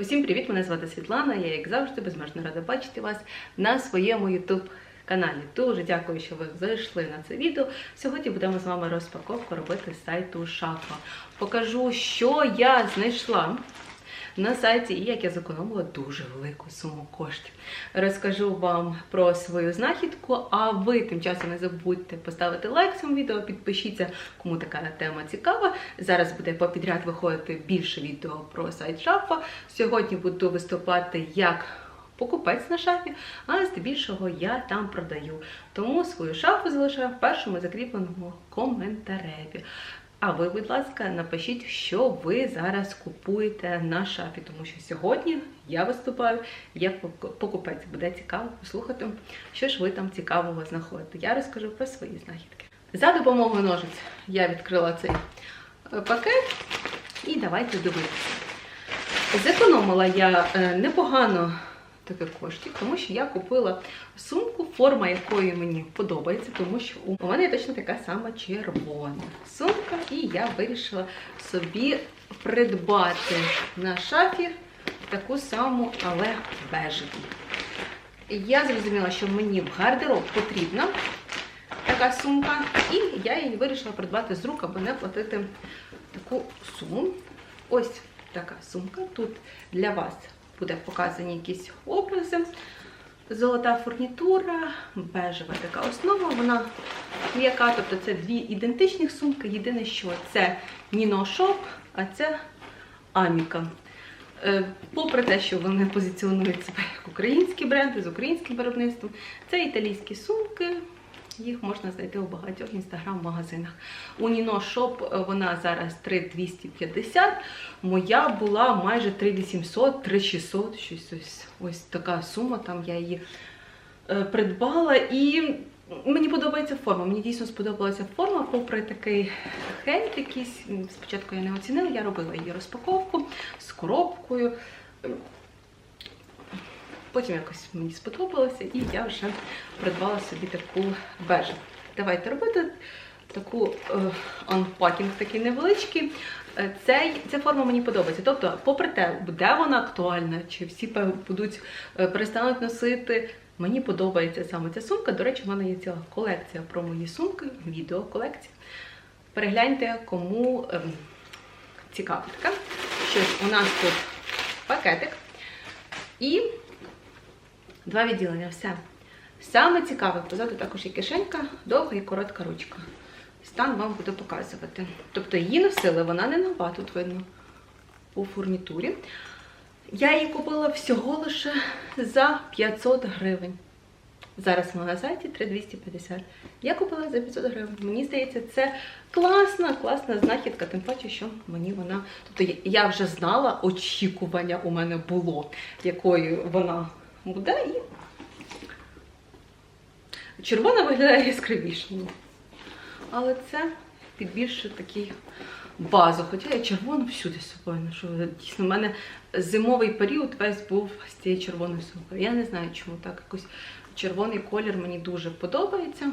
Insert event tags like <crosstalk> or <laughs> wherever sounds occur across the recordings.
Усім привіт! Мене звати Світлана. Я, як завжди, безмежно рада бачити вас на своєму YouTube каналі. Дуже дякую, що ви зайшли на це відео. Сьогодні будемо з вами розпаковку робити сайту Шафа. Покажу, що я знайшла на сайті і як я зекономила дуже велику суму коштів. Розкажу вам про свою знахідку, а ви тим часом не забудьте поставити лайк цьому відео, підпишіться, кому така тема цікава. Зараз буде попідряд виходити більше відео про сайт Шафа. Сьогодні буду виступати як покупець на шафі, а здебільшого я там продаю. Тому свою шафу залишаю в першому закріпленому коментареві. А ви, будь ласка, напишіть, що ви зараз купуєте на шафі, тому що сьогодні я виступаю як покупець. Буде цікаво послухати, що ж ви там цікавого знаходите. Я розкажу про свої знахідки. За допомогою ножиць я відкрила цей е, пакет і давайте дивитися. Зекономила я е, непогано таких коштів, тому що я купила сумку, форма якої мені подобається, тому що у мене є точно така сама червона сумка, і я вирішила собі придбати на шафі таку саму, але бежеву. Я зрозуміла, що мені в гардероб потрібна така сумка, і я її вирішила придбати з рук, аби не платити таку суму. Ось така сумка. Тут для вас буде показані якісь образи. Золота фурнітура, бежева така основа, вона м'яка, тобто це дві ідентичні сумки. Єдине, що це Шоп, а це Аміка. Е, Попри те, що вони позиціонують себе як українські бренди з українським виробництвом, це італійські сумки. Їх можна знайти у багатьох інстаграм-магазинах. У Ніно Шоп вона зараз 3250, моя була майже 3800, 3600, щось ось, ось така сума, там я її е, придбала. І мені подобається форма. Мені дійсно сподобалася форма, попри такий хейт якийсь. Спочатку я не оцінила, я робила її розпаковку з коробкою. Потім якось мені сподобалося, і я вже придбала собі таку бежеву. Давайте робити таку анпакінг такий невеличкий. Е, Цей, Ця форма мені подобається. Тобто, попри те, буде вона актуальна, чи всі будуть е, перестануть носити. Мені подобається саме ця сумка. До речі, в мене є ціла колекція про мої сумки, відеоколекція. Перегляньте, кому ем, цікаво така. Щось у нас тут пакетик. І Два відділення, все. Саме цікаве, позаду також є кишенька, довга і коротка ручка. Стан вам буду показувати. Тобто її носили, вона не нова, тут видно по фурнітурі. Я її купила всього лише за 500 гривень. Зараз вона на сайті 3250. Я купила за 500 гривень. Мені здається, це класна, класна знахідка, тим паче, що мені вона. Тобто я вже знала, очікування у мене було, якою вона буде і червона виглядає яскравіше. Але це під більше такий базу. Хоча я червону всюди з собою ношу. Дійсно, в мене зимовий період весь був з цією червоною сумкою. Я не знаю, чому так. Якось червоний колір мені дуже подобається.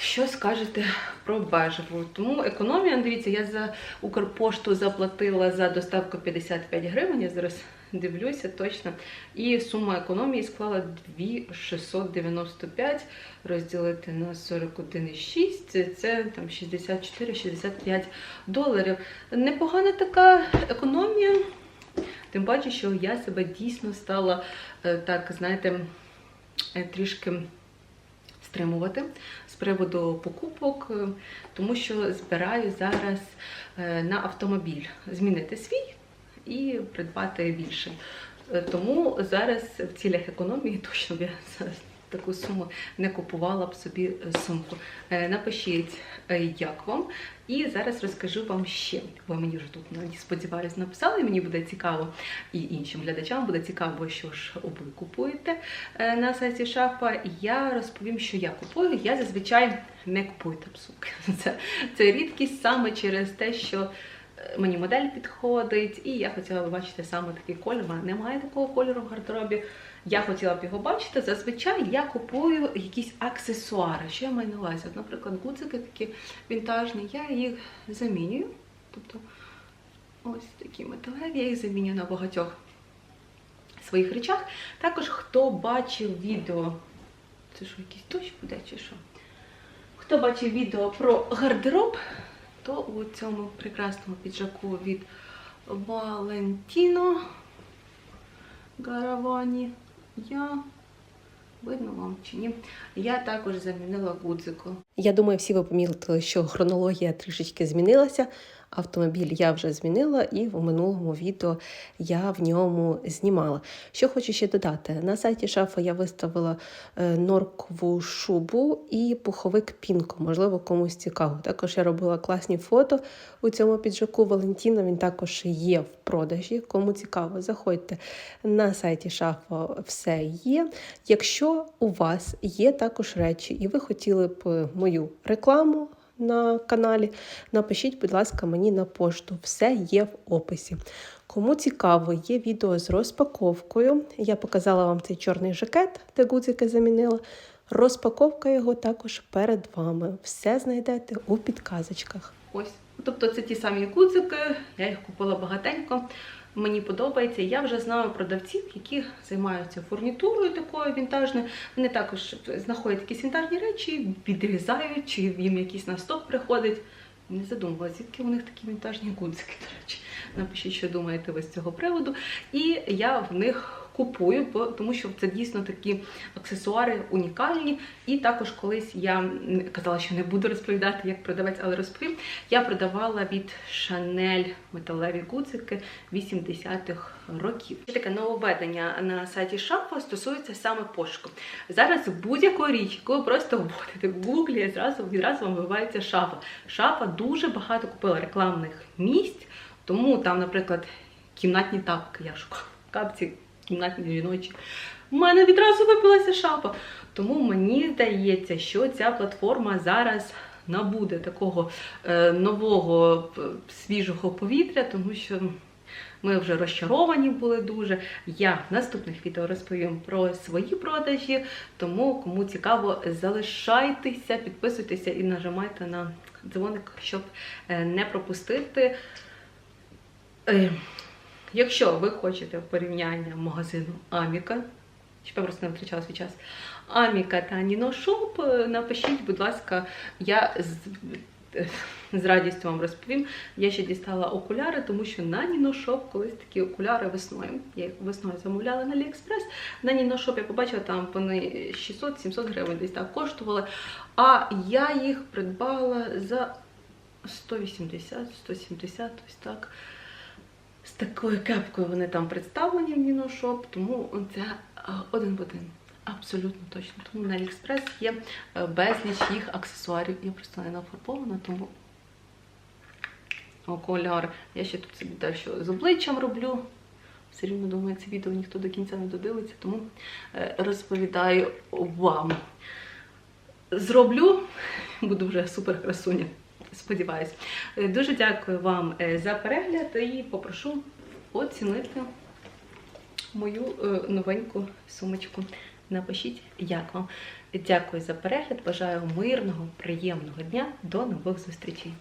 Що скажете про бежеву? Тому економія, дивіться, я за Укрпошту заплатила за доставку 55 гривень. Я зараз дивлюся точно. І сума економії склала 2695 розділити на 41,6, це там 64-65 доларів. Непогана така економія. Тим паче, що я себе дійсно стала так, знаєте, трішки стримувати з приводу покупок, тому що збираю зараз на автомобіль змінити свій і придбати більше. Тому зараз в цілях економії <laughs> точно я зараз таку суму не купувала б собі сумку. Напишіть, як вам. І зараз розкажу вам ще. Ви мені вже тут сподіваюся написали, мені буде цікаво, і іншим глядачам буде цікаво, що ж ви купуєте на сайті шафа. Я розповім, що я купую. Я зазвичай не купую там сумки. <laughs> Це, це рідкість саме через те, що мені модель підходить, і я хотіла б бачити саме такий мене немає такого кольору в гардеробі. Я хотіла б його бачити. Зазвичай я купую якісь аксесуари. Що я маю на увазі? От, Наприклад, гудзики такі вінтажні, я їх замінюю. Тобто ось такі металеві, я їх заміню на багатьох своїх речах. Також хто бачив відео, це що, якийсь дощ буде чи що? Хто бачив відео про гардероб, то у цьому прекрасному піджаку від Валентіно Гаравані я видно вам чи ні. Я також замінила гудзику. Я думаю, всі ви помітили, що хронологія трішечки змінилася. Автомобіль я вже змінила, і в минулому відео я в ньому знімала. Що хочу ще додати: на сайті шафа я виставила е, норкову шубу і пуховик пінку. Можливо, комусь цікаво. Також я робила класні фото у цьому піджаку Валентіна. Він також є в продажі. Кому цікаво, заходьте на сайті шафа. Все є. Якщо у вас є також речі, і ви хотіли б мою рекламу на каналі, напишіть, будь ласка, мені на пошту. Все є в описі. Кому цікаво, є відео з розпаковкою. Я показала вам цей чорний жакет, де гудзики замінила. Розпаковка його також перед вами. Все знайдете у підказочках. Ось. Тобто це ті самі гудзики, я їх купила багатенько. Мені подобається. Я вже знаю продавців, які займаються фурнітурою такою вінтажною. Вони також знаходять якісь вінтажні речі, відрізають, чи їм якийсь на сток приходить. Не задумувалася, звідки у них такі вінтажні гудзики, до речі. Напишіть, що думаєте ви з цього приводу. І я в них купую, тому що це дійсно такі аксесуари унікальні. І також колись я казала, що не буду розповідати, як продавець, але розповім. Я продавала від Chanel металеві гудзики 80-х років. Таке нововведення на сайті Шафа стосується саме пошуку. Зараз будь-яку річ, яку ви просто вводите в гуглі, зразу відразу вам вибивається шафа. Шафа дуже багато купила рекламних місць, тому там, наприклад, кімнатні тапки я шукала. Капці кімнатні жіночі. У мене відразу випилася шафа. Тому мені здається, що ця платформа зараз набуде такого е, нового е, свіжого повітря, тому що ми вже розчаровані були дуже. Я в наступних відео розповім про свої продажі. Тому, кому цікаво, залишайтеся, підписуйтеся і нажимайте на дзвоник, щоб е, не пропустити. Е, Якщо ви хочете порівняння магазину Аміка, щоб я просто не втрачала свій час. Аміка та Ніношоп, напишіть, будь ласка, я з, з радістю вам розповім. Я ще дістала окуляри, тому що на Ніношоп колись такі окуляри весною. Я їх весною замовляла на Аліекспрес. На Ніношоп я побачила, там вони 600-700 гривень десь так коштували. А я їх придбала за 180-170, ось так. З такою кепкою вони там представлені в Ніношоп, тому це е, один в один. Абсолютно точно. Тому на Аліекспрес є е, безліч їх аксесуарів. Я просто не нафарбована, тому окуляр. Я ще тут собі дещо з обличчям роблю. Все рівно думаю, це відео ніхто до кінця не додивиться, тому е, розповідаю вам. Зроблю, буду вже супер красуня. Сподіваюсь. Е, Дуже дякую вам е, за перегляд і попрошу оцінити мою е, новеньку сумочку. Напишіть, як вам. Дякую за перегляд. Бажаю мирного, приємного дня. До нових зустрічей.